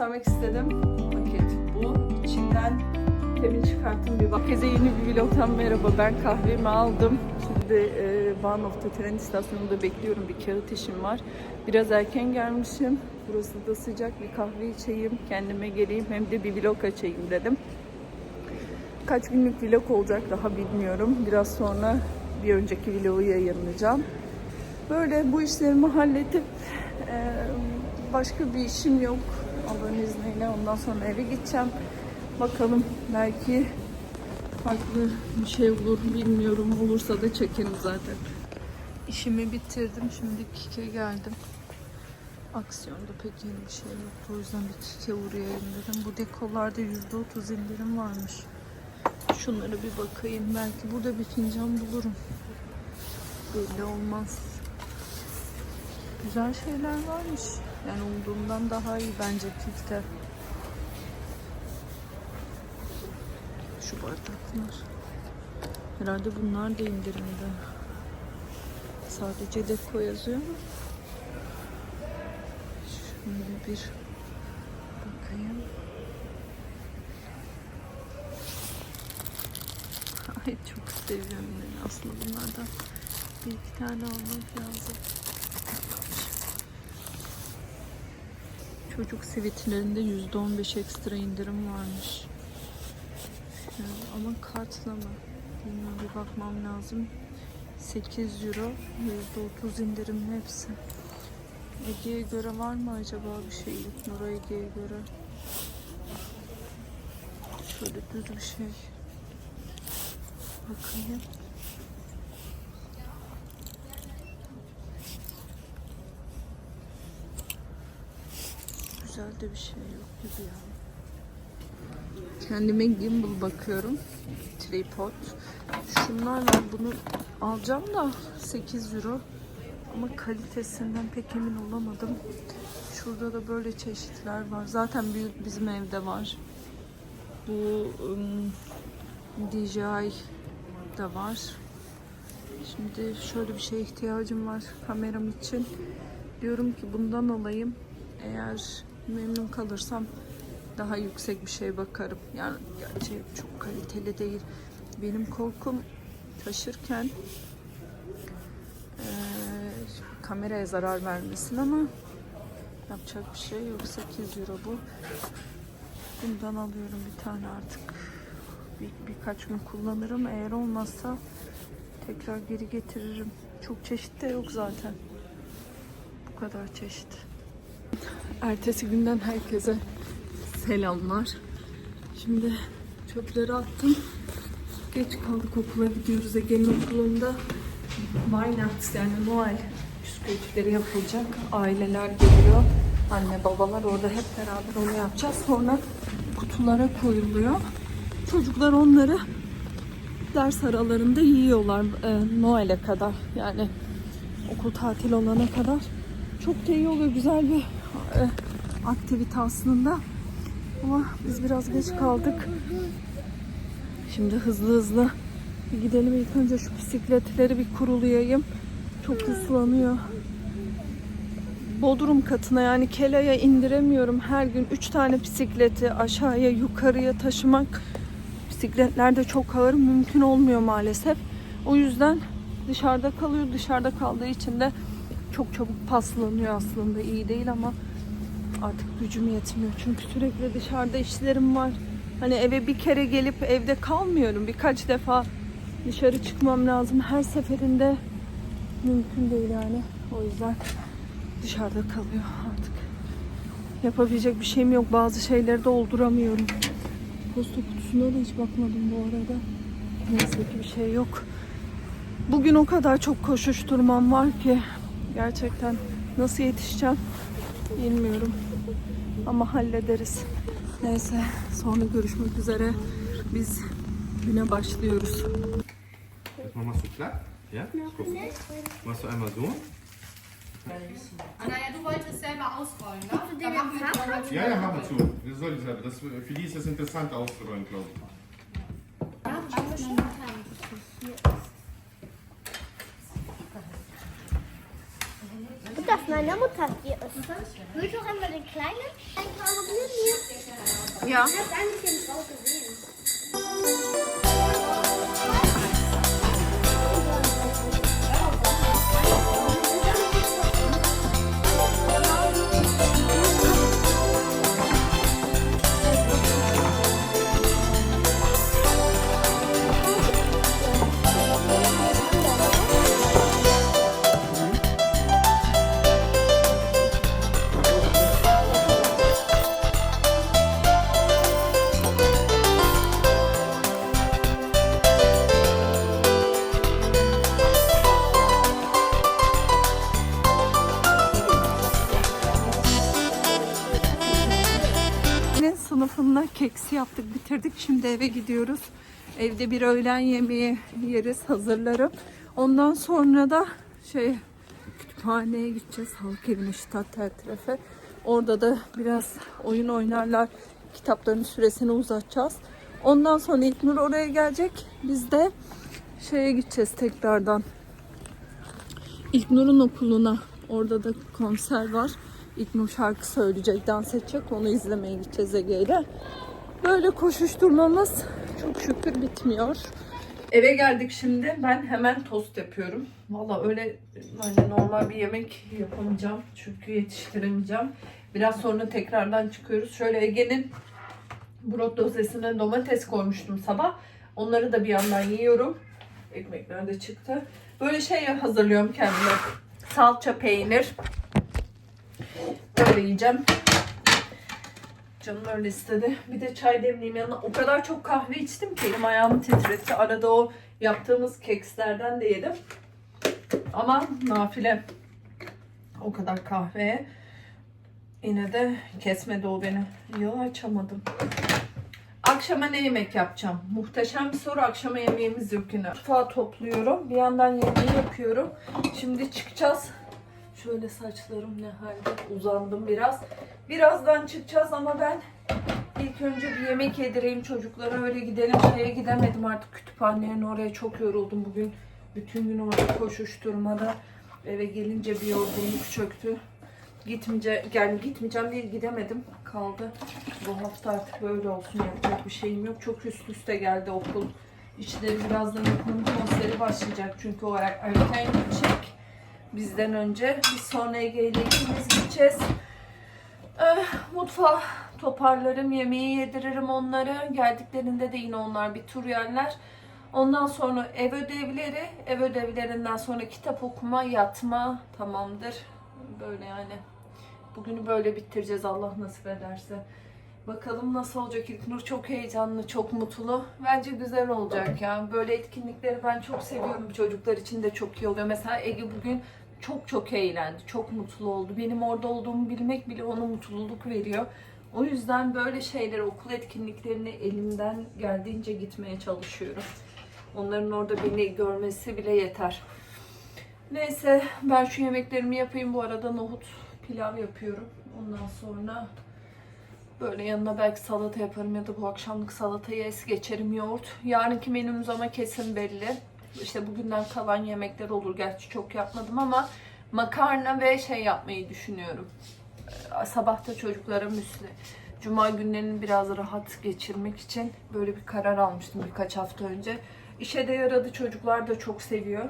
Göstermek istedim. Paket bu. İçinden temin çıkarttım bir bak. Herkese yeni bir vlogtan merhaba. Ben kahvemi aldım. Şimdi e, Bahnhof'ta tren istasyonunda bekliyorum. Bir kağıt işim var. Biraz erken gelmişim. Burası da sıcak. Bir kahve içeyim. Kendime geleyim. Hem de bir vlog açayım dedim. Kaç günlük vlog olacak daha bilmiyorum. Biraz sonra bir önceki vlogu yayınlayacağım. Böyle bu işlerimi halledip e, başka bir işim yok. Allah'ın izniyle ondan sonra eve gideceğim. Bakalım belki farklı bir şey olur bilmiyorum. Olursa da çekerim zaten. İşimi bitirdim. Şimdi Kike geldim. Aksiyonda pek yeni bir şey yoktu. O yüzden bir Kike uğrayayım dedim. Bu dekolarda %30 indirim varmış. Şunlara bir bakayım. Belki burada bir fincan bulurum. Belli olmaz. Güzel şeyler varmış. Yani umduğumdan daha iyi bence Kik'te. Şu bardaklar. Herhalde bunlar da indirimde. Sadece deko yazıyor mu? Şöyle bir bakayım. Ay çok seviyorum ben aslında bunlardan. Bir iki tane almak lazım. Çocuk sivitlerinde %15 ekstra indirim varmış. Ama kartla mı? Bilmiyorum bir bakmam lazım. 8 euro, %30 indirim hepsi. Ege'ye göre var mı acaba bir şey? Nura Ege'ye göre. Şöyle düz bir şey. Bakayım. Güzel de bir şey yok gibi ya. Kendime gimbal bakıyorum. Tripod. Şunlar var. Bunu alacağım da 8 euro. Ama kalitesinden pek emin olamadım. Şurada da böyle çeşitler var. Zaten büyük bizim evde var. Bu ım, DJI da var. Şimdi şöyle bir şeye ihtiyacım var kameram için. Diyorum ki bundan alayım. Eğer memnun kalırsam daha yüksek bir şey bakarım. Yani gerçi çok kaliteli değil. Benim korkum taşırken eee, kameraya zarar vermesin ama yapacak bir şey yok. 8 euro bu. Bundan alıyorum bir tane artık. Bir, birkaç gün kullanırım. Eğer olmazsa tekrar geri getiririm. Çok çeşit de yok zaten. Bu kadar çeşit. Ertesi günden herkese selamlar. Şimdi çöpleri attım. Geç kaldık okula gidiyoruz. Ege'nin okulunda Weihnachts yani Noel püskürtüleri yapılacak. Aileler geliyor. Anne babalar orada hep beraber onu yapacağız. Sonra kutulara koyuluyor. Çocuklar onları ders aralarında yiyorlar e, Noel'e kadar. Yani okul tatil olana kadar. Çok da iyi oluyor. Güzel bir aktivite aslında. Ama biz biraz geç kaldık. Şimdi hızlı hızlı bir gidelim. İlk önce şu bisikletleri bir kurulayayım. Çok ıslanıyor. Bodrum katına yani Kela'ya indiremiyorum. Her gün 3 tane bisikleti aşağıya yukarıya taşımak bisikletler de çok ağır mümkün olmuyor maalesef. O yüzden dışarıda kalıyor. Dışarıda kaldığı için de çok çabuk paslanıyor aslında. iyi değil ama artık gücüm yetmiyor. Çünkü sürekli dışarıda işlerim var. Hani eve bir kere gelip evde kalmıyorum. Birkaç defa dışarı çıkmam lazım. Her seferinde mümkün değil yani. O yüzden dışarıda kalıyor artık. Yapabilecek bir şeyim yok. Bazı şeyleri dolduramıyorum. Posta kutusuna da hiç bakmadım bu arada. Neyse ki bir şey yok. Bugün o kadar çok koşuşturmam var ki gerçekten nasıl yetişeceğim bilmiyorum. Ama hallederiz. Neyse sonra görüşmek üzere. Biz güne başlıyoruz. Erstmal machst du. Ja? Guck. Machst du einmal so. Anna, ja, du wolltest selber ausrollen, ne? Machen wir Ja, ja, mach mal zu. Das soll ich aber. Das, für die ist das interessant auszurollen, glaube ich. Gibt Mutter hier ist. Hol doch einmal den kleinen. Ein paar Glühbirnen. Ja. Ich hab's eigentlich drauf gesehen. Sınıfında keksi yaptık, bitirdik. Şimdi eve gidiyoruz. Evde bir öğlen yemeği yeriz, hazırlarım. Ondan sonra da şey kütüphaneye gideceğiz. Halk evine Şitat Tertref'e. Orada da biraz oyun oynarlar. Kitapların süresini uzatacağız. Ondan sonra İlknur oraya gelecek. Biz de şeye gideceğiz tekrardan. İlknur'un okuluna. Orada da konser var. İlknur şarkı söyleyecek, dans edecek. Onu izlemeye gideceğiz Ege'yle. Böyle koşuşturmamız çok şükür bitmiyor. Eve geldik şimdi. Ben hemen tost yapıyorum. Valla öyle hani normal bir yemek yapamayacağım. Çünkü yetiştiremeyeceğim. Biraz sonra tekrardan çıkıyoruz. Şöyle Ege'nin brot dozesine domates koymuştum sabah. Onları da bir yandan yiyorum. Ekmekler de çıktı. Böyle şey hazırlıyorum kendime. Salça peynir. Böyle yiyeceğim. Canım öyle istedi. Bir de çay demleyeyim yanına. O kadar çok kahve içtim ki elim ayağımı titretti. Arada o yaptığımız kekslerden de yedim. Ama nafile o kadar kahveye yine de kesmedi o beni. Yok açamadım. Akşama ne yemek yapacağım? Muhteşem bir soru. Akşama yemeğimiz yok yine. Mutfağı topluyorum. Bir yandan yemeği yapıyorum. Şimdi çıkacağız. Şöyle saçlarım ne halde uzandım biraz. Birazdan çıkacağız ama ben ilk önce bir yemek yedireyim çocuklara öyle gidelim. Şeye gidemedim artık kütüphanenin oraya çok yoruldum bugün. Bütün gün orada koşuşturmada eve gelince bir yorgunluk çöktü. Gitmeyece, yani gitmeyeceğim değil gidemedim. Kaldı. Bu hafta artık böyle olsun yapacak bir şeyim yok. Çok üst üste geldi okul. İşleri birazdan okulun konseri başlayacak. Çünkü o er- erken gidecek bizden önce. Biz sonra Ege ile ikimiz gideceğiz. Eh, mutfağı toparlarım, yemeği yediririm onları. Geldiklerinde de yine onlar bir tur yerler. Ondan sonra ev ödevleri, ev ödevlerinden sonra kitap okuma, yatma tamamdır. Böyle yani. Bugünü böyle bitireceğiz Allah nasip ederse. Bakalım nasıl olacak İlknur çok heyecanlı, çok mutlu. Bence güzel olacak ya. Böyle etkinlikleri ben çok seviyorum. Çocuklar için de çok iyi oluyor. Mesela Ege bugün çok çok eğlendi. Çok mutlu oldu. Benim orada olduğumu bilmek bile ona mutluluk veriyor. O yüzden böyle şeyler, okul etkinliklerine elimden geldiğince gitmeye çalışıyorum. Onların orada beni görmesi bile yeter. Neyse ben şu yemeklerimi yapayım. Bu arada nohut pilav yapıyorum. Ondan sonra böyle yanına belki salata yaparım ya da bu akşamlık salatayı es geçerim yoğurt. Yarınki menümüz ama kesin belli. İşte bugünden kalan yemekler olur. Gerçi çok yapmadım ama makarna ve şey yapmayı düşünüyorum. Ee, Sabahta çocuklara müsli. Cuma günlerini biraz rahat geçirmek için böyle bir karar almıştım birkaç hafta önce. İşe de yaradı. Çocuklar da çok seviyor.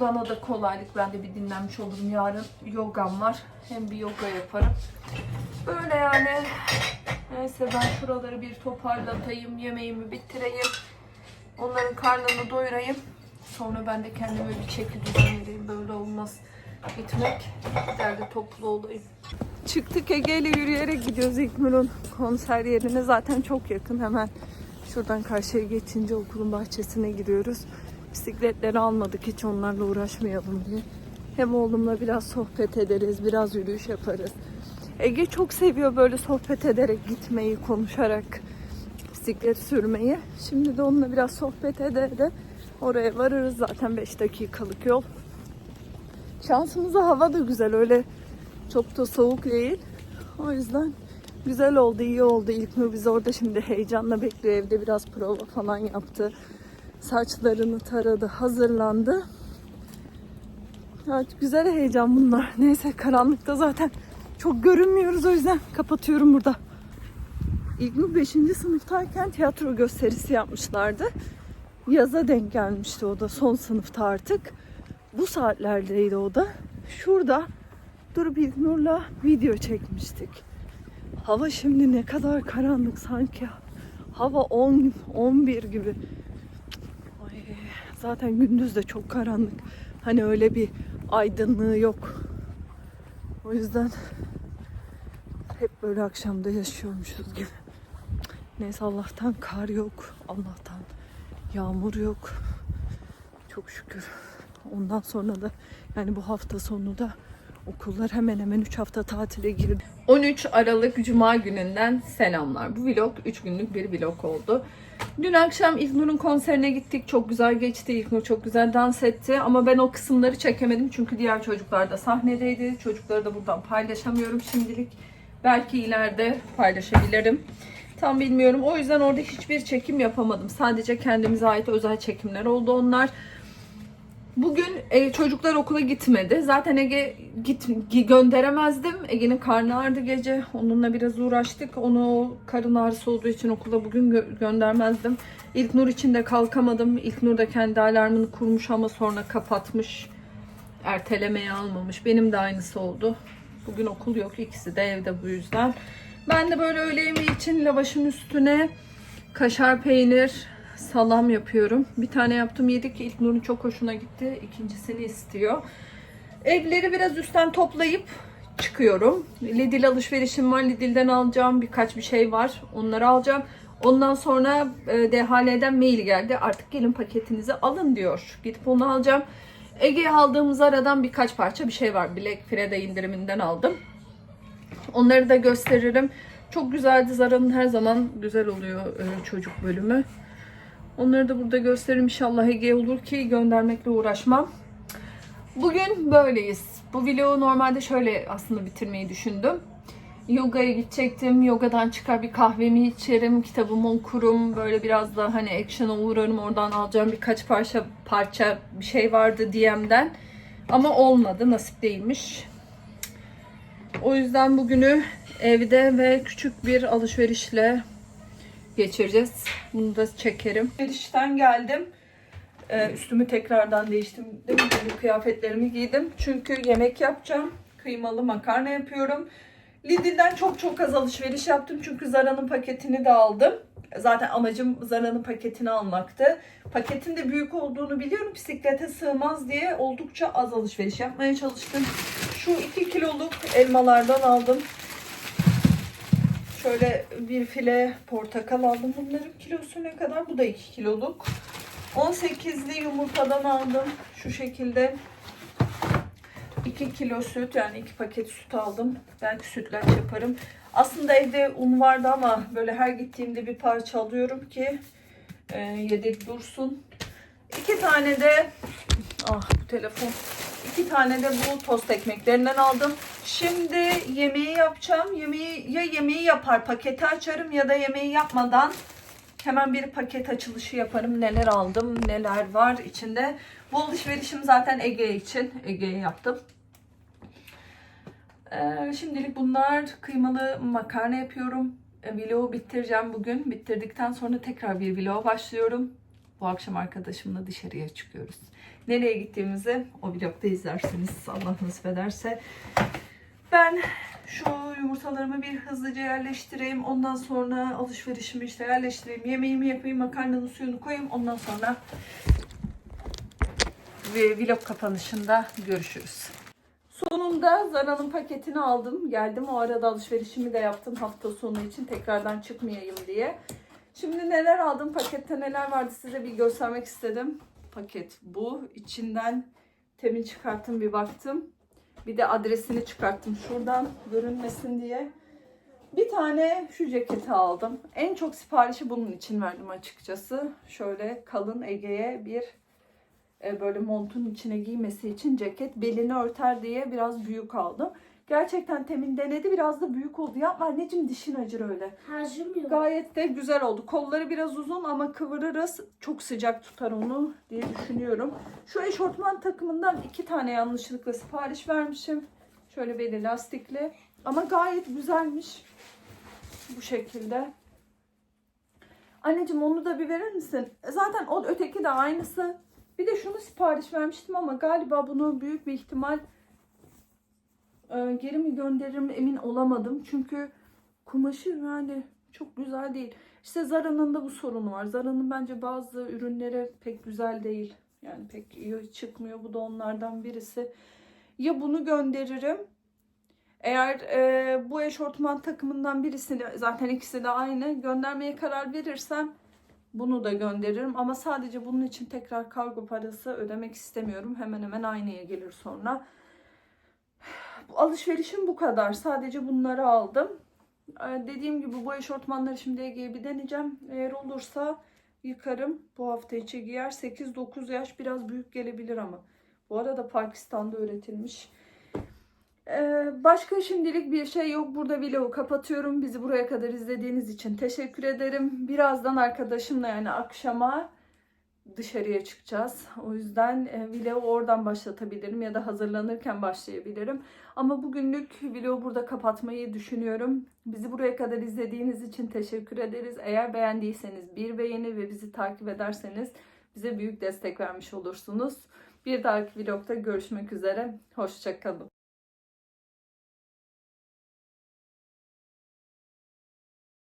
Bana da kolaylık. Ben de bir dinlenmiş olurum. Yarın yogam var. Hem bir yoga yaparım. Böyle yani. Neyse ben şuraları bir toparlatayım. Yemeğimi bitireyim. Onların karnını doyurayım. Sonra ben de kendime bir çeki düzen vereyim. Böyle olmaz. Gitmek derdi toplu olayım. Çıktık Ege ile yürüyerek gidiyoruz İlknur'un konser yerine. Zaten çok yakın hemen. Şuradan karşıya geçince okulun bahçesine giriyoruz. Bisikletleri almadık hiç onlarla uğraşmayalım diye. Hem oğlumla biraz sohbet ederiz, biraz yürüyüş yaparız. Ege çok seviyor böyle sohbet ederek gitmeyi, konuşarak bisiklet sürmeyi. Şimdi de onunla biraz sohbet ede de oraya varırız. Zaten 5 dakikalık yol. Şansımıza hava da güzel öyle çok da soğuk değil. O yüzden güzel oldu, iyi oldu. İlknur bizi orada şimdi heyecanla bekliyor. Evde biraz prova falan yaptı. Saçlarını taradı, hazırlandı. Evet, güzel heyecan bunlar. Neyse karanlıkta zaten çok görünmüyoruz o yüzden kapatıyorum burada. İlknur 5. sınıftayken tiyatro gösterisi yapmışlardı. Yaza denk gelmişti o da son sınıfta artık. Bu saatlerdeydi o da. Şurada durup İlknur'la video çekmiştik. Hava şimdi ne kadar karanlık sanki. Hava 10 11 gibi. Zaten gündüz de çok karanlık. Hani öyle bir aydınlığı yok. O yüzden hep böyle akşamda yaşıyormuşuz gibi. Neyse Allah'tan kar yok. Allah'tan yağmur yok. Çok şükür. Ondan sonra da yani bu hafta sonu da okullar hemen hemen 3 hafta tatile girdi. 13 Aralık Cuma gününden selamlar. Bu vlog 3 günlük bir vlog oldu. Dün akşam İlknur'un konserine gittik. Çok güzel geçti. İlknur çok güzel dans etti. Ama ben o kısımları çekemedim. Çünkü diğer çocuklar da sahnedeydi. Çocukları da buradan paylaşamıyorum şimdilik. Belki ileride paylaşabilirim. Tam bilmiyorum. O yüzden orada hiçbir çekim yapamadım. Sadece kendimize ait özel çekimler oldu onlar. Bugün e, çocuklar okula gitmedi. Zaten Ege git gi- gönderemezdim. Ege'nin karnı ağrıdı gece. Onunla biraz uğraştık. Onu karın ağrısı olduğu için okula bugün gö- göndermezdim. İlknur için de kalkamadım. İlknur da kendi alarmını kurmuş ama sonra kapatmış. Ertelemeye almamış. Benim de aynısı oldu. Bugün okul yok. İkisi de evde bu yüzden. Ben de böyle öğle yemeği için lavaşın üstüne kaşar peynir, salam yapıyorum. Bir tane yaptım yedik. İlknur'un çok hoşuna gitti. İkincisini istiyor. Evleri biraz üstten toplayıp çıkıyorum. Lidl alışverişim var. Lidl'den alacağım birkaç bir şey var. Onları alacağım. Ondan sonra e, DHL'den mail geldi. Artık gelin paketinizi alın diyor. Gidip onu alacağım. Ege'ye aldığımız aradan birkaç parça bir şey var. Black Friday indiriminden aldım. Onları da gösteririm. Çok güzeldi. Zara'nın her zaman güzel oluyor e, çocuk bölümü. Onları da burada gösteririm. İnşallah Ege olur ki göndermekle uğraşmam. Bugün böyleyiz. Bu vlogu normalde şöyle aslında bitirmeyi düşündüm. Yoga'ya gidecektim. Yogadan çıkar bir kahvemi içerim, kitabımı okurum. Böyle biraz da hani action'a uğrarım. Oradan alacağım birkaç parça parça bir şey vardı DM'den. Ama olmadı. Nasip değilmiş. O yüzden bugünü evde ve küçük bir alışverişle geçireceğiz. Bunu da çekerim. Alışverişten geldim. Ee, üstümü tekrardan değiştim. Yeni kıyafetlerimi giydim. Çünkü yemek yapacağım. Kıymalı makarna yapıyorum. Lidl'den çok çok az alışveriş yaptım. Çünkü Zara'nın paketini de aldım. Zaten amacım Zara'nın paketini almaktı. Paketin de büyük olduğunu biliyorum. Bisiklete sığmaz diye oldukça az alışveriş yapmaya çalıştım. Şu 2 kiloluk elmalardan aldım. Şöyle bir file portakal aldım. Bunların kilosu ne kadar? Bu da 2 kiloluk. 18'li yumurtadan aldım. Şu şekilde 2 kilo süt yani 2 paket süt aldım. Belki sütlaç yaparım. Aslında evde un vardı ama böyle her gittiğimde bir parça alıyorum ki e, yedek dursun. 2 tane de ah bu telefon. 2 tane de bu tost ekmeklerinden aldım. Şimdi yemeği yapacağım. Yemeği ya yemeği yapar paketi açarım ya da yemeği yapmadan Hemen bir paket açılışı yaparım. Neler aldım, neler var içinde. Bu alışverişim zaten Ege için. Ege'ye yaptım. Ee, şimdilik bunlar kıymalı makarna yapıyorum. E, vlogu bitireceğim bugün. Bitirdikten sonra tekrar bir vloga başlıyorum. Bu akşam arkadaşımla dışarıya çıkıyoruz. Nereye gittiğimizi o vlogda izlersiniz. Allah nasip ederse. Ben şu yumurtalarımı bir hızlıca yerleştireyim. Ondan sonra alışverişimi işte yerleştireyim. Yemeğimi yapayım. Makarnanın suyunu koyayım. Ondan sonra ve vlog kapanışında görüşürüz. Sonunda Zara'nın paketini aldım. Geldim. O arada alışverişimi de yaptım hafta sonu için. Tekrardan çıkmayayım diye. Şimdi neler aldım? Pakette neler vardı size bir göstermek istedim. Paket bu. İçinden temin çıkarttım bir baktım. Bir de adresini çıkarttım şuradan görünmesin diye. Bir tane şu ceketi aldım. En çok siparişi bunun için verdim açıkçası. Şöyle kalın Ege'ye bir e, böyle montun içine giymesi için ceket belini örter diye biraz büyük aldım. Gerçekten Temin denedi. Biraz da büyük oldu. Yapma anneciğim dişin acır öyle. Harcamıyor. Gayet de güzel oldu. Kolları biraz uzun ama kıvırırız. Çok sıcak tutar onu diye düşünüyorum. Şu eşortman takımından iki tane yanlışlıkla sipariş vermişim. Şöyle beli lastikli. Ama gayet güzelmiş. Bu şekilde. Anneciğim onu da bir verir misin? Zaten o öteki de aynısı. Bir de şunu sipariş vermiştim ama galiba bunu büyük bir ihtimal e, geri mi gönderirim emin olamadım. Çünkü kumaşı yani çok güzel değil. İşte Zara'nın da bu sorunu var. Zara'nın bence bazı ürünleri pek güzel değil. Yani pek iyi çıkmıyor. Bu da onlardan birisi. Ya bunu gönderirim. Eğer e, bu eşortman takımından birisini zaten ikisi de aynı göndermeye karar verirsem bunu da gönderirim. Ama sadece bunun için tekrar kargo parası ödemek istemiyorum. Hemen hemen aynıya gelir sonra. Alışverişim bu kadar. Sadece bunları aldım. Ee, Dediğim gibi bu eşortmanları şimdi Ege'ye bir deneyeceğim. Eğer olursa yıkarım. Bu hafta içi giyer. 8-9 yaş biraz büyük gelebilir ama. Bu arada Pakistan'da üretilmiş. Ee, başka şimdilik bir şey yok. Burada vlogu kapatıyorum. Bizi buraya kadar izlediğiniz için teşekkür ederim. Birazdan arkadaşımla yani akşama dışarıya çıkacağız. O yüzden e, vlogu oradan başlatabilirim ya da hazırlanırken başlayabilirim. Ama bugünlük vlogu burada kapatmayı düşünüyorum. Bizi buraya kadar izlediğiniz için teşekkür ederiz. Eğer beğendiyseniz bir beğeni ve bizi takip ederseniz bize büyük destek vermiş olursunuz. Bir dahaki vlogda görüşmek üzere. Hoşçakalın.